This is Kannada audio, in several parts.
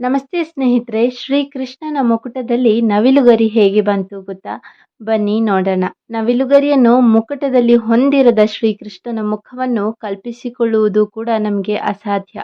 ನಮಸ್ತೆ ಸ್ನೇಹಿತರೆ, ಶ್ರೀಕೃಷ್ಣನ ಮುಕುಟದಲ್ಲಿ ನವಿಲುಗರಿ ಹೇಗೆ ಬಂತು ಗೊತ್ತಾ? ಬನ್ನಿ ನೋಡೋಣ. ನವಿಲುಗರಿಯನ್ನು ಮುಕುಟದಲ್ಲಿ ಹೊಂದಿರದ ಶ್ರೀಕೃಷ್ಣನ ಮುಖವನ್ನು ಕಲ್ಪಿಸಿಕೊಳ್ಳುವುದು ಕೂಡ ನಮಗೆ ಅಸಾಧ್ಯ.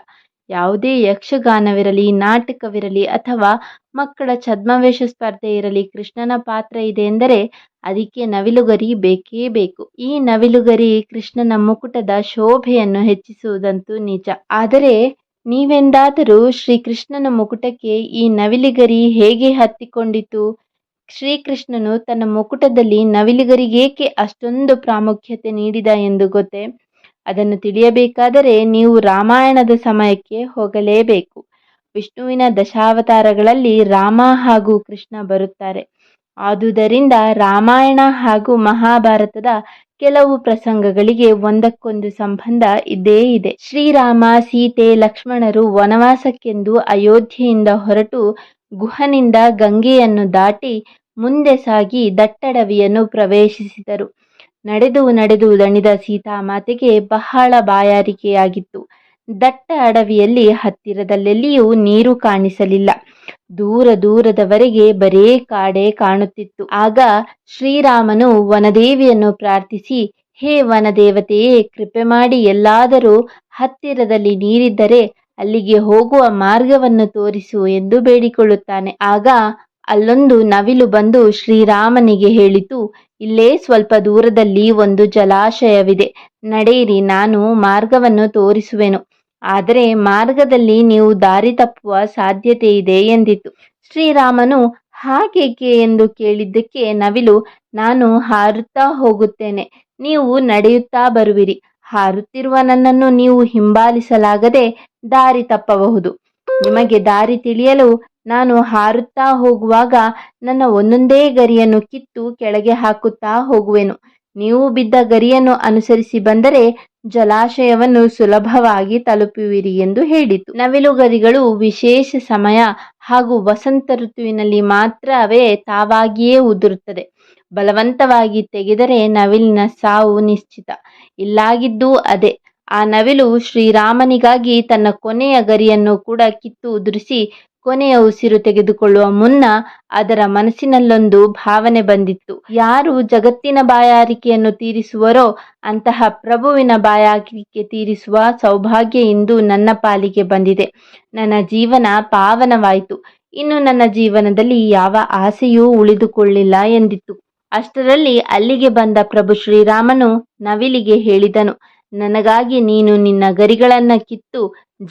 ಯಾವುದೇ ಯಕ್ಷಗಾನವಿರಲಿ, ನಾಟಕವಿರಲಿ ಅಥವಾ ಮಕ್ಕಳ ಛದ್ಮವೇಷ ಸ್ಪರ್ಧೆ ಇರಲಿ, ಕೃಷ್ಣನ ಪಾತ್ರ ಇದೆ ಎಂದರೆ ಅದಕ್ಕೆ ನವಿಲುಗರಿ ಬೇಕೇ ಬೇಕು. ಈ ನವಿಲುಗರಿ ಕೃಷ್ಣನ ಮುಕುಟದ ಶೋಭೆಯನ್ನು ಹೆಚ್ಚಿಸುವುದಂತೂ ನಿಜ. ಆದರೆ ನೀವೆಂದಾದರೂ ಶ್ರೀಕೃಷ್ಣನ ಮುಕುಟಕ್ಕೆ ಈ ನವಿಲಿಗರಿ ಹೇಗೆ ಹತ್ತಿಕೊಂಡಿತು? ಶ್ರೀಕೃಷ್ಣನು ತನ್ನ ಮುಕುಟದಲ್ಲಿ ನವಿಲಿಗರಿಗೇಕೆ ಅಷ್ಟೊಂದು ಪ್ರಾಮುಖ್ಯತೆ ನೀಡಿದ ಎಂದು ಗೊತ್ತೇ? ಅದನ್ನು ತಿಳಿಯಬೇಕಾದರೆ ನೀವು ರಾಮಾಯಣದ ಸಮಯಕ್ಕೆ ಹೋಗಲೇಬೇಕು. ವಿಷ್ಣುವಿನ ದಶಾವತಾರಗಳಲ್ಲಿ ರಾಮ ಹಾಗೂ ಕೃಷ್ಣ ಬರುತ್ತಾರೆ. ಆದುದರಿಂದ ರಾಮಾಯಣ ಹಾಗೂ ಮಹಾಭಾರತದ ಕೆಲವು ಪ್ರಸಂಗಗಳಿಗೆ ಒಂದಕ್ಕೊಂದು ಸಂಬಂಧ ಇದ್ದೇ ಇದೆ. ಶ್ರೀರಾಮ, ಸೀತೆ, ಲಕ್ಷ್ಮಣರು ವನವಾಸಕ್ಕೆಂದು ಅಯೋಧ್ಯೆಯಿಂದ ಹೊರಟು ಗುಹನಿಂದ ಗಂಗೆಯನ್ನು ದಾಟಿ ಮುಂದೆ ಸಾಗಿ ದಟ್ಟಡವಿಯನ್ನು ಪ್ರವೇಶಿಸಿದರು. ನಡೆದು ನಡೆದು ದಣಿದ ಸೀತಾಮಾತೆಗೆ ಬಹಳ ಬಾಯಾರಿಕೆಯಾಗಿತ್ತು. ದಟ್ಟ ಅಡವಿಯಲ್ಲಿ ಹತ್ತಿರದಲ್ಲೆಲ್ಲಿಯೂ ನೀರು ಕಾಣಿಸಲಿಲ್ಲ. ದೂರ ದೂರದವರೆಗೆ ಬರೇ ಕಾಡೆ ಕಾಣುತ್ತಿತ್ತು. ಆಗ ಶ್ರೀರಾಮನು ವನದೇವಿಯನ್ನು ಪ್ರಾರ್ಥಿಸಿ, ಹೇ ವನದೇವತೆಯೇ, ಕೃಪೆ ಮಾಡಿ ಎಲ್ಲಾದರೂ ಹತ್ತಿರದಲ್ಲಿ ನೀರಿದ್ದರೆ ಅಲ್ಲಿಗೆ ಹೋಗುವ ಮಾರ್ಗವನ್ನು ತೋರಿಸು ಎಂದು ಬೇಡಿಕೊಳ್ಳುತ್ತಾನೆ. ಆಗ ಅಲ್ಲೊಂದು ನವಿಲು ಬಂದು ಶ್ರೀರಾಮನಿಗೆ ಹೇಳಿತು, ಇಲ್ಲೇ ಸ್ವಲ್ಪ ದೂರದಲ್ಲಿ ಒಂದು ಜಲಾಶಯವಿದೆ. ನಡೆಯಿರಿ, ನಾನು ಮಾರ್ಗವನ್ನು ತೋರಿಸುವೆನು. ಆದರೆ ಮಾರ್ಗದಲ್ಲಿ ನೀವು ದಾರಿ ತಪ್ಪುವ ಸಾಧ್ಯತೆ ಇದೆ ಎಂದಿತು. ಶ್ರೀರಾಮನು, ಹಾಗೇಕೆ ಎಂದು ಕೇಳಿದ್ದಕ್ಕೆ ನವಿಲು, ನಾನು ಹಾರುತ್ತಾ ಹೋಗುತ್ತೇನೆ. ನೀವು ನಡೆಯುತ್ತಾ ಬರುವಿರಿ. ಹಾರುತ್ತಿರುವ ನನ್ನನ್ನು ನೀವು ಹಿಂಬಾಲಿಸಲಾಗದೆ ದಾರಿ ತಪ್ಪಬಹುದು. ನಿಮಗೆ ದಾರಿ ತಿಳಿಯಲು ನಾನು ಹಾರುತ್ತಾ ಹೋಗುವಾಗ ನನ್ನ ಒಂದೊಂದೇ ಗರಿಯನ್ನು ಕಿತ್ತು ಕೆಳಗೆ ಹಾಕುತ್ತಾ ಹೋಗುವೆನು. ನೀವು ಬಿದ್ದ ಗರಿಯನ್ನು ಅನುಸರಿಸಿ ಬಂದರೆ ಜಲಾಶಯವನ್ನು ಸುಲಭವಾಗಿ ತಲುಪುವಿರಿ ಎಂದು ಹೇಳಿತು. ನವಿಲುಗರಿಗಳು ವಿಶೇಷ ಸಮಯ ಹಾಗೂ ವಸಂತ ಋತುವಿನಲ್ಲಿ ಮಾತ್ರವೇ ತಾವಾಗಿಯೇ ಉದುರುತ್ತದೆ. ಬಲವಂತವಾಗಿ ತೆಗೆದರೆ ನವಿಲಿನ ಸಾವು ನಿಶ್ಚಿತ. ಇಲ್ಲಾಗಿದ್ದು ಅದೇ. ಆ ನವಿಲು ಶ್ರೀರಾಮನಿಗಾಗಿ ತನ್ನ ಕೊನೆಯ ಗರಿಯನ್ನು ಕೂಡ ಕಿತ್ತು ಉದುರಿಸಿ ಕೊನೆಯ ಉಸಿರು ತೆಗೆದುಕೊಳ್ಳುವ ಮುನ್ನ ಅದರ ಮನಸ್ಸಿನಲ್ಲೊಂದು ಭಾವನೆ ಬಂದಿತ್ತು. ಯಾರು ಜಗತ್ತಿನ ಬಾಯಾರಿಕೆಯನ್ನು ತೀರಿಸುವರೋ ಅಂತಹ ಪ್ರಭುವಿನ ಬಾಯಾರಿಕೆ ತೀರಿಸುವ ಸೌಭಾಗ್ಯ ಇಂದು ನನ್ನ ಪಾಲಿಗೆ ಬಂದಿದೆ. ನನ್ನ ಜೀವನ ಪಾವನವಾಯಿತು. ಇನ್ನು ನನ್ನ ಜೀವನದಲ್ಲಿ ಯಾವ ಆಸೆಯೂ ಉಳಿದುಕೊಳ್ಳಿಲ್ಲ ಎಂದಿತ್ತು. ಅಷ್ಟರಲ್ಲಿ ಅಲ್ಲಿಗೆ ಬಂದ ಪ್ರಭು ಶ್ರೀರಾಮನು ನವಿಲಿಗೆ ಹೇಳಿದನು, ನನಗಾಗಿ ನೀನು ನಿನ್ನ ಗರಿಗಳನ್ನ ಕಿತ್ತು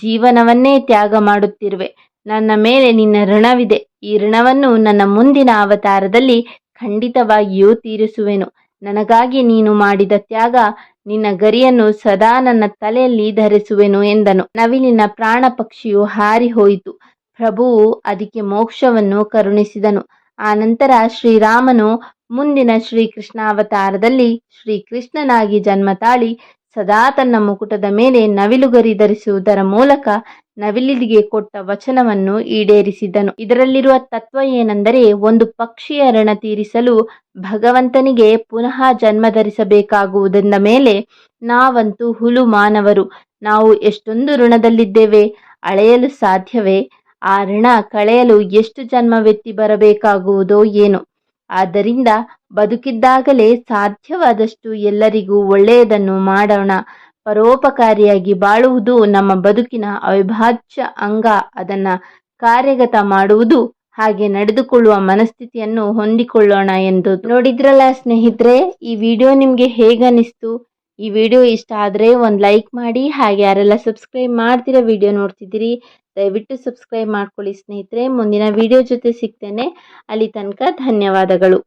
ಜೀವನವನ್ನೇ ತ್ಯಾಗ ಮಾಡುತ್ತಿರುವೆ. ನನ್ನ ಮೇಲೆ ನಿನ್ನ ಋಣವಿದೆ. ಈ ಋಣವನ್ನು ನನ್ನ ಮುಂದಿನ ಅವತಾರದಲ್ಲಿ ಖಂಡಿತವಾಗಿಯೂ ತೀರಿಸುವೆನು. ನನಗಾಗಿ ನೀನು ಮಾಡಿದ ತ್ಯಾಗ ನಿನ್ನ ಗರಿಯನ್ನು ಸದಾ ನನ್ನ ತಲೆಯಲ್ಲಿ ಧರಿಸುವೆನು ಎಂದನು. ನವಿಲಿನ ಪ್ರಾಣ ಪಕ್ಷಿಯು ಹಾರಿ ಹೋಯಿತು ಪ್ರಭುವು ಅದಕ್ಕೆ ಮೋಕ್ಷವನ್ನು ಕರುಣಿಸಿದನು. ಆನಂತರ ಶ್ರೀರಾಮನು ಮುಂದಿನ ಶ್ರೀಕೃಷ್ಣಾವತಾರದಲ್ಲಿ ಶ್ರೀಕೃಷ್ಣನಾಗಿ ಜನ್ಮ ತಾಳಿ ಸದಾ ತನ್ನ ಮುಕುಟದ ಮೇಲೆ ನವಿಲುಗರಿ ಧರಿಸುವುದರ ಮೂಲಕ ನವಿಲಿಗೆ ಕೊಟ್ಟ ವಚನವನ್ನು ಈಡೇರಿಸಿದನು. ಇದರಲ್ಲಿರುವ ತತ್ವ ಏನೆಂದರೆ, ಒಂದು ಪಕ್ಷಿಯ ಋಣ ತೀರಿಸಲು ಭಗವಂತನಿಗೆ ಪುನಃ ಜನ್ಮ ಧರಿಸಬೇಕಾಗುವುದೆಂದ ಮೇಲೆ ನಾವಂತೂ ಹುಲು ಮಾನವರು. ನಾವು ಎಷ್ಟೊಂದು ಋಣದಲ್ಲಿದ್ದೇವೆ, ಅಳೆಯಲು ಸಾಧ್ಯವೇ? ಆ ಋಣ ಕಳೆಯಲು ಎಷ್ಟು ಜನ್ಮವೆತ್ತಿ ಬರಬೇಕಾಗುವುದೋ ಏನು. ಆದ್ದರಿಂದ ಬದುಕಿದ್ದಾಗಲೇ ಸಾಧ್ಯವಾದಷ್ಟು ಎಲ್ಲರಿಗೂ ಒಳ್ಳೆಯದನ್ನು ಮಾಡೋಣ. ಪರೋಪಕಾರಿಯಾಗಿ ಬಾಳುವುದು ನಮ್ಮ ಬದುಕಿನ ಅವಿಭಾಜ್ಯ ಅಂಗ. ಅದನ್ನು ಕಾರ್ಯಗತ ಮಾಡುವುದು ಹಾಗೆ ನಡೆದುಕೊಳ್ಳುವ ಮನಸ್ಥಿತಿಯನ್ನು ಹೊಂದಿಕೊಳ್ಳೋಣ ಎಂದು ನೋಡಿದ್ರಲ್ಲ ಸ್ನೇಹಿತರೆ, ಈ ವಿಡಿಯೋ ನಿಮಗೆ ಹೇಗನಿಸ್ತು ಈ ವಿಡಿಯೋ ಇಷ್ಟ ಆದರೆ ಒಂದು ಲೈಕ್ ಮಾಡಿ, ಹಾಗೆ ಯಾರೆಲ್ಲ ಸಬ್ಸ್ಕ್ರೈಬ್ ಮಾಡ್ತಿರೋ ವಿಡಿಯೋ ನೋಡ್ತಿದ್ದೀರಿ, ದಯವಿಟ್ಟು ಸಬ್ಸ್ಕ್ರೈಬ್ ಮಾಡ್ಕೊಳ್ಳಿ ಸ್ನೇಹಿತರೆ. ಮುಂದಿನ ವಿಡಿಯೋ ಜೊತೆ ಸಿಗ್ತೇನೆ. ಅಲ್ಲಿ ತನಕ ಧನ್ಯವಾದಗಳು.